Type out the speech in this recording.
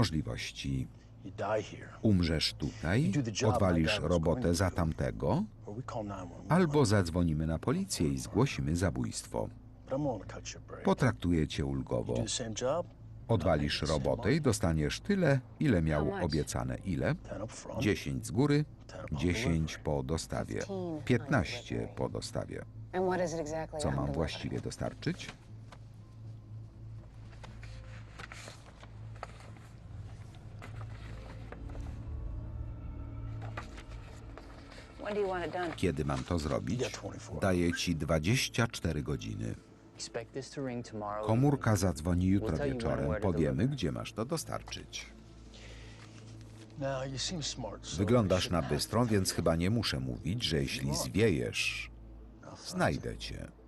możliwości. Umrzesz tutaj, odwalisz robotę za tamtego, or we call 911. albo zadzwonimy na policję i zgłosimy zabójstwo. Potraktuję cię ulgowo. Odwalisz robotę i dostaniesz tyle, ile miał obiecane. Ile? 10 up front. 10 z góry, 10 upon 10 po dostawie, 15 po dostawie. Co mam właściwie dostarczyć? Kiedy mam to zrobić? Yeah, 24 Daję ci 24 godziny. Komórka zadzwoni jutro wieczorem. Powiemy, gdzie masz to dostarczyć. Wyglądasz na bystrą, więc chyba nie muszę mówić, że jeśli zwiejesz, znajdę cię.